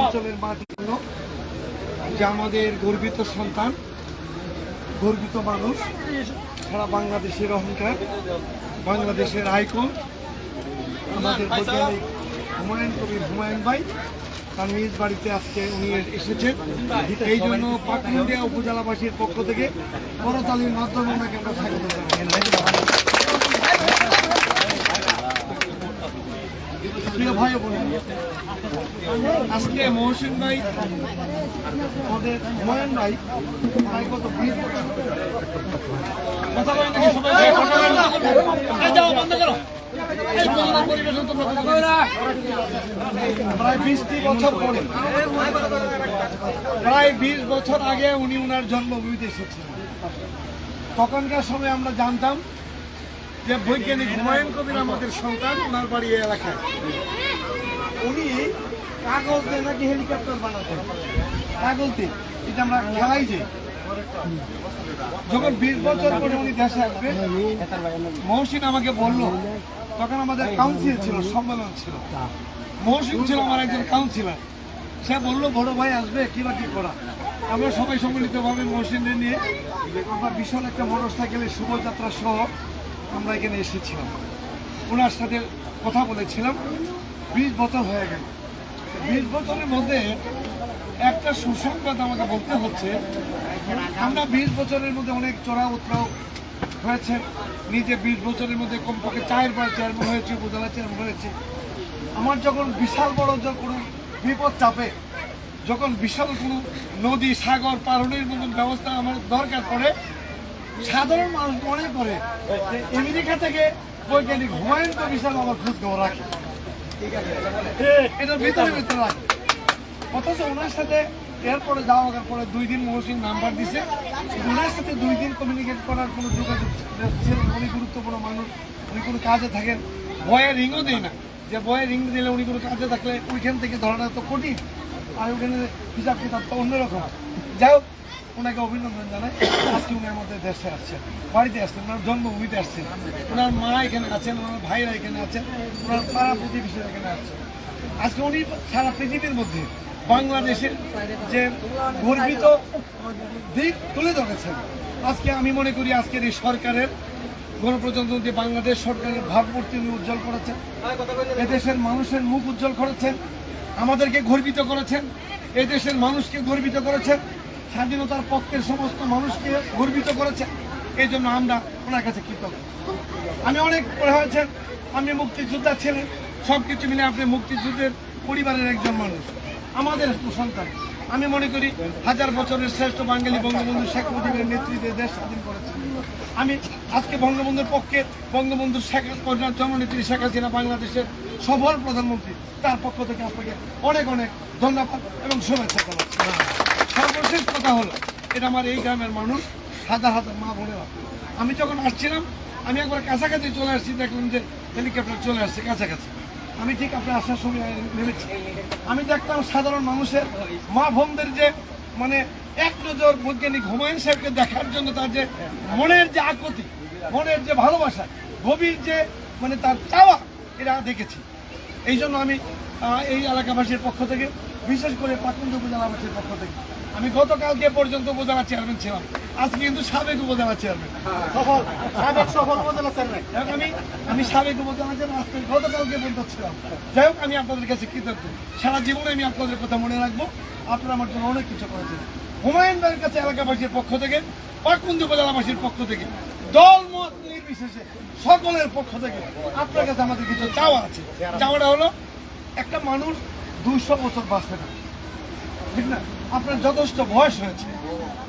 অঞ্চলের জন্য যে আমাদের গর্বিত সন্তান, গর্বিত মানুষ, সারা বাংলাদেশের অহংকার, বাংলাদেশের আইকন, আমাদের হুমায়ুন কবির হুমায়ুন ভাই, তার নিজ বাড়িতে আজকে উনি এসেছেন। এই জন্য পাকুন্ডিয়া উপজেলাবাসীর পক্ষ থেকে করতালির মাধ্যমে ওনাকে আমরা স্বাগত জানাই। প্রিয় ভাই বোন আজকে মহসিন ভাই আমাদের হুমায়ুন ভাই প্রায় কত কথা বলেন নাকি সবাই? যাও, বন্ধ করো। প্রায় বিশটি বছর পরে প্রায় বিশ বছর আগে উনি উনার জন্মভূমিতে এসেছিলেন। তখনকার সময় আমরা জানতাম যে বৈজ্ঞানিক হুমায়ুন কবির আমাদের সন্তান, ওনার বাড়ি এই এলাকায়। উনি কাগজ দিয়ে নাকি হেলিকপ্টার বানাতেন। কাগজ দিয়ে। এটা আমরা খেলাই যে। যখন বিশ বছর পরে উনি দেশে আসবে, মহসিন আমাকে বলল, তখন আমাদের কাউন্সিল ছিল, সম্মেলন ছিল। মহসিন ছিল আমার একজন কাউন্সিলর সে বলল, বড় ভাই আসবে, কি বা কি করা? আমরা সবাই সম্মিলিতভাবে মহসিনদের নিয়ে আমরা বিশাল একটা মোটর সাইকেলের শুভযাত্রা সহ আমরা এখানে এসেছিলাম। ওনার সাথে কথা বলেছিলাম। বিশ বছর হয়ে গেল। বিশ বছরের মধ্যে একটা সুসংবাদ আমাকে বলতে হচ্ছে, আমরা বিশ বছরের মধ্যে অনেক চড়া উত্তরাও হয়েছে। নিজে বিশ বছরের মধ্যে কমপক্ষে চায়ের বার চেয়ারম্যান হয়েছে, উপজেলা চেয়ারম্যান হয়েছে। আমার যখন বিশাল বড় কোনো বিপদ চাপে, যখন বিশাল কোনো নদী, সাগর পারণের মতন ব্যবস্থা আমার দরকার পড়ে সাধারণ মানুষ মনে করে আমেরিকা থেকে বৈজ্ঞানিক হুমায়ুন কবির আমার খোঁজ খবর রাখে। এটার ভিতরে ভিতরে রাখে। অথচ ওনার সাথে এরপরে যাওয়ার পরে দুই দিন মহসিন নাম্বার দিছে। ওনার সাথে দুই দিন কমিউনিকেট করার কোনো যোগাযোগ ছিল উনি গুরুত্বপূর্ণ মানুষ, উনি কোনো কাজে থাকেন। বয়ে রিংও দেয় না। যে বয়ে রিং দিলে উনি কোনো কাজে থাকলে ওইখান থেকে ধরাটা তো কঠিন। আর ওখানে হিসাব কিতাব তো অন্যরকম। যাই হোক ওনাকে অভিনন্দন জানাই। আজকে উনি আমাদের দেশে আসছেন, বাড়িতে আসছেন, ওনার জন্মভূমিতে আসছেন। ওনার মা এখানে আছেন, ওনার ভাইরা এখানে আছেন, ওনার পাড়া প্রতিবেশীরা এখানে আছেন। আজকে উনি সারা পৃথিবীর মধ্যে বাংলাদেশের যে গর্বিত দিক তুলে ধরেছেন। আজকে আমি মনে করি আজকের এই সরকারের গণপ্রজাতন্ত্রী বাংলাদেশ সরকারের ভাবমূর্তি উনি উজ্জ্বল করেছেন। এদেশের মানুষের মুখ উজ্জ্বল করেছেন, আমাদেরকে গর্বিত করেছেন, এদেশের মানুষকে গর্বিত করেছেন স্বাধীনতার পক্ষের সমস্ত মানুষকে গর্বিত করেছেন। এই জন্য আমরা ওনার কাছে কৃতজ্ঞ। আমি অনেক পরে হয়েছেন আমি মুক্তিযোদ্ধা ছিলেন সব কিছু মিলে আপনি মুক্তিযুদ্ধের পরিবারের একজন মানুষ। আমাদের সন্তান। আমি মনে করি হাজার বছরের শ্রেষ্ঠ বাঙালি বঙ্গবন্ধু শেখ মুজিবের নেতৃত্বে দেশ স্বাধীন করেছেন আমি আজকে বঙ্গবন্ধুর পক্ষে বঙ্গবন্ধু শেখ কন্যা জননেত্রী শেখ হাসিনা বাংলাদেশের সফল প্রধানমন্ত্রী, তার পক্ষ থেকে আপনাকে অনেক অনেক ধন্যবাদ এবং শুভেচ্ছা জানাচ্ছি। সর্বশেষ কথা হলো, এটা আমার এই গ্রামের মানুষ, হাজার হাজার মা বোনেরা। আমি যখন আসছিলাম, আমি একবার কাছাকাছি চলে আসছি, দেখলাম যে হেলিকপ্টার চলে আসছে কাছাকাছি। আমি ঠিক আপনার আসার সময় নেমেছি আমি দেখতাম সাধারণ মানুষের মা বোনদের যে মানে এক নজর বৈজ্ঞানিক হুমায়ুন সাহেবকে দেখার জন্য তার যে মনের যে আকুতি, মনের যে ভালোবাসা, গভীর যে মানে তার চাওয়া এটা দেখেছি। এই জন্য আমি এই এলাকাবাসীর পক্ষ থেকে, বিশেষ করে পাকুন্দ উপজেলাবাসীর পক্ষ থেকে আমি গতকালকে পর্যন্ত উপজেলা চেয়ারম্যান ছিলাম। আজকে কিন্তু সাবেক উপজেলা চেয়ারম্যান সফল সাবেক সফল উপজেলা চেয়ারম্যান আমি আমি সাবেক উপজেলা চেয়ারম্যান আজকে গতকালকে পর্যন্ত ছিলাম। যাই হোক আমি আপনাদের কাছে কৃতজ্ঞ। সারা জীবনে আমি আপনাদের কথা মনে রাখব। আপনারা আমার জন্য অনেক কিছু করেছেন। হুমায়ুন ভাইয়ের কাছে এলাকাবাসীর পক্ষ থেকে পাকুন্দ উপজেলাবাসীর পক্ষ থেকে দল মত নির্বিশেষে সকলের পক্ষ থেকে আপনার কাছে আমাদের কিছু চাওয়া আছে। চাওয়াটা হলো একটা মানুষ দুশো বছর বাঁচতে না ঠিক না? আপনার যথেষ্ট বয়স হয়েছে।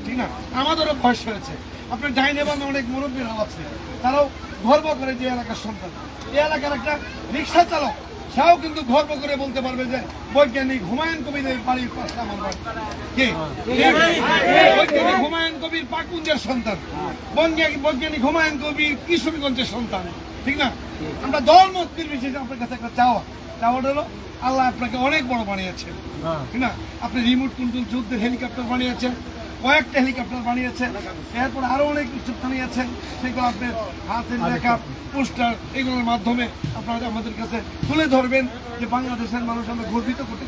ঠিক না? আমাদেরও বয়স হয়েছে। আপনার ডাইনে বামে অনেক মুরব্বীরা আছে। তারাও গর্ব করে যে এলাকার সন্তান। এই এলাকার একটা রিক্সা চালক, সেও কিন্তু গর্ব করে বলতে পারবে যে, বৈজ্ঞানিক হুমায়ুন কবিরের বাড়ির পাশে আমার বৈজ্ঞানিক হুমায়ুন কবির পাকুঞ্জের সন্তান। বৈজ্ঞানিক হুমায়ুন কবির কিশোরগঞ্জের সন্তান। ঠিক না? আমরা দল মত নির্বিশেষে আপনার কাছে একটা চাওয়া। চাওয়াটা হলো। আল্লাহ আপনাকে অনেক বড় বানিয়েছেন ঠিক না? আপনি রিমোট কন্ট্রোল যুদ্ধের হেলিকপ্টার বানিয়েছেন কয়েকটা হেলিকপ্টার বানিয়েছেন এরপর আরও অনেক কিছু বানিয়েছেন। সেগুলো আপনার হাতের লেখা পোস্টার এগুলোর মাধ্যমে আপনারা আমাদের কাছে তুলে ধরবেন যে বাংলাদেশের মানুষ আমরা গর্বিত করতে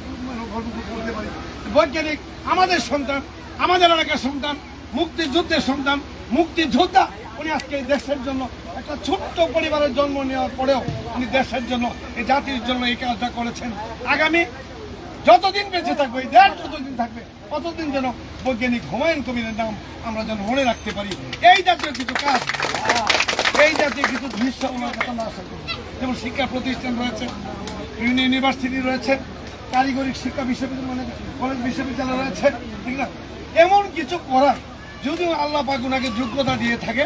গর্ব বলতে পারি। বৈজ্ঞানিক আমাদের সন্তান আমাদের এলাকার সন্তান মুক্তিযুদ্ধের সন্তান মুক্তিযোদ্ধা উনি আজকে দেশের জন্য একটা ছোট্ট পরিবারের জন্ম নেওয়ার পরেও উনি দেশের জন্য, এই জাতির জন্য এই কাজটা করেছেন। আগামী যতদিন বেঁচে থাকবে, এই দেশ যতদিন থাকবে, ততদিন যেন বৈজ্ঞানিক হুমায়ুন কবিরের নাম আমরা যেন মনে রাখতে পারি। এই জাতীয় কিছু কাজ, এই জাতীয় কিছু দৃশ্য ওনার কথা না আশা করব যেমন শিক্ষা প্রতিষ্ঠান রয়েছে, বিভিন্ন ইউনিভার্সিটি রয়েছে কারিগরি শিক্ষা বিশ্ববিদ্যালয়, কলেজ বিশ্ববিদ্যালয় রয়েছে, ঠিক না? এমন কিছু করা, যদিও আল্লাহ ওনাকে যোগ্যতা দিয়ে থাকে,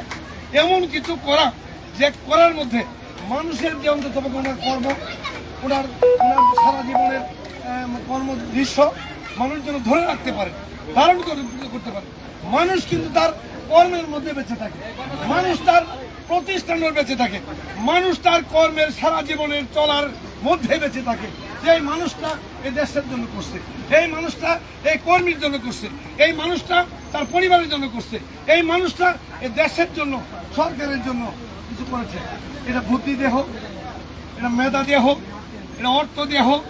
এমন কিছু করা, যে করার মধ্যে মানুষের যে অন্তত ওনার কর্ম, ওনার ওনার সারা জীবনের কর্ম দৃশ্য মানুষ যেন ধরে রাখতে পারে, ধারণ করে, করতে পারে। মানুষ কিন্তু তার কর্মের মধ্যে বেঁচে থাকে। মানুষ তার প্রতিষ্ঠানের বেঁচে থাকে। মানুষ তার কর্মের সারা জীবনের চলার মধ্যে বেঁচে থাকে। যে মানুষটা এই দেশের জন্য করছে এই মানুষটা এই কর্মীর জন্য করছে, এই মানুষটা তার পরিবারের জন্য করছে, এই মানুষটা এই দেশের জন্য, সরকারের জন্য কিছু করেছে। এটা বুদ্ধি দিয়ে হোক, এটা মেধা দিয়ে হোক, এটা অর্থ দিয়ে হোক,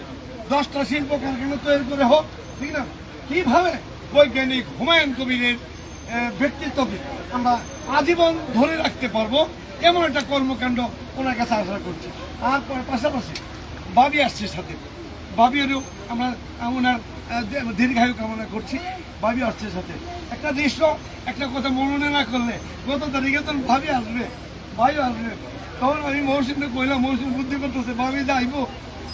দশটা শিল্প কারখানা তৈরি করে হোক, ঠিক না? কীভাবে বৈজ্ঞানিক হুমায়ুন কবিরের ব্যক্তিত্বকে আমরা আজীবন ধরে রাখতে পারব? এমন একটা কর্মকাণ্ড ওনার কাছে আশা করছি। আর পরে পাশাপাশি বাবি আসছে সাথে। বাবিরও আমরা ওনার দীর্ঘায়ু কামনা করছি। বাবি আসছে সাথে। একটা দৃশ্য, একটা কথা মনে না করলে গত তারিখে তো ভাবি আসবে ভাই আসবে। তখন আমি মৌসুমে কইলাম মৌসুম বুদ্ধি করতেছে, ভাবি যাইবো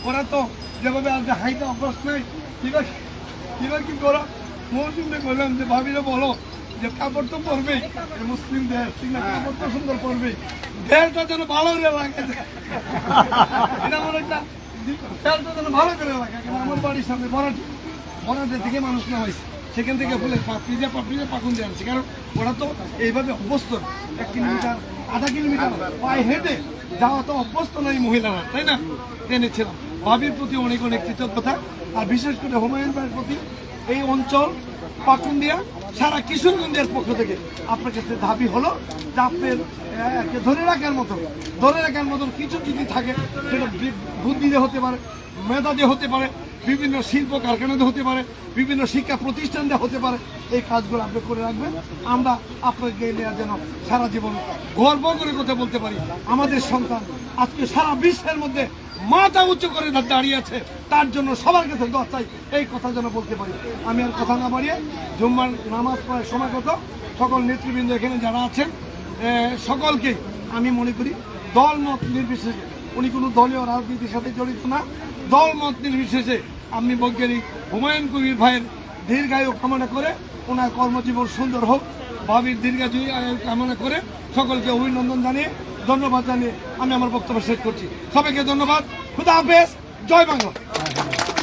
ওরা তো যেভাবে আসবে হাইতে অভ্যাস নাই ঠিক আছে এবার কি করা মৌসুমে কইলাম যে ভাবিরে বলো যে কাপড় তো পরবেই মুসলিম দেশ ঠিক না কাপড় তো সুন্দর পরবেই দেশটা যেন ভালো করে লাগে। এটা আমার একটা দেশটা যেন ভালো করে লাগে আমার বাড়ির সামনে বরাটি বরাটি থেকে মানুষ নামাইছে সেখান থেকে বলে পাপড়ি দিয়ে পাপড়ি দিয়ে পাকুন দিয়ে আনছে, কারণ ওরা তো এইভাবে অভ্যস্ত এক কিলোমিটার আধা কিলোমিটার পায়ে হেঁটে যাওয়া তো অভ্যস্ত নয় মহিলারা, তাই না? এনেছিলাম ভাবির প্রতি অনেক অনেক কৃতজ্ঞতা, আর বিশেষ করে হুমায়ুন ভাইয়ের প্রতি এই অঞ্চল, পাকুন্দিয়া, সারা কিশোরগঞ্জের পক্ষ থেকে আপনার কাছে দাবি হলো যে আপনার ধরে রাখার মতো, ধরে রাখার মতন কিছু যদি থাকে, সেটা বুদ্ধি হতে পারে মেধা দিয়ে হতে পারে বিভিন্ন শিল্প কারখানাতে হতে পারে, বিভিন্ন শিক্ষা প্রতিষ্ঠান দিয়ে হতে পারে, এই কাজগুলো আপনি করে রাখবেন। আমরা আপনাকে নিয়ে যেন সারা জীবন গর্ব করে কথা বলতে পারি। আমাদের সন্তান আজকে সারা বিশ্বের মধ্যে মাথা উঁচু করে দাঁড়িয়ে আছে। তার জন্য সবার কাছে দশ চাই, এই কথা যেন বলতে পারি। আমি আর কথা না বাড়িয়ে জুম্মার নামাজ পড়ার সময় কত সকল নেতৃবৃন্দ এখানে যারা আছেন সকলকে আমি মনে করি দল মত নির্বিশেষে, উনি কোনো দলীয় রাজনীতির সাথে জড়িত না দল মত নির্বিশেষে আমি বৈজ্ঞানিক হুমায়ুন কবির ভাইয়ের দীর্ঘায়ু কামনা করে ওনার কর্মজীবন সুন্দর হোক, ভাবির দীর্ঘায়ু কামনা করে সকলকে অভিনন্দন জানিয়ে ধন্যবাদ জানিয়ে আমি আমার বক্তব্য শেষ করছি। সবাইকে ধন্যবাদ। খুদা হাফেজ। জয় বাংলা।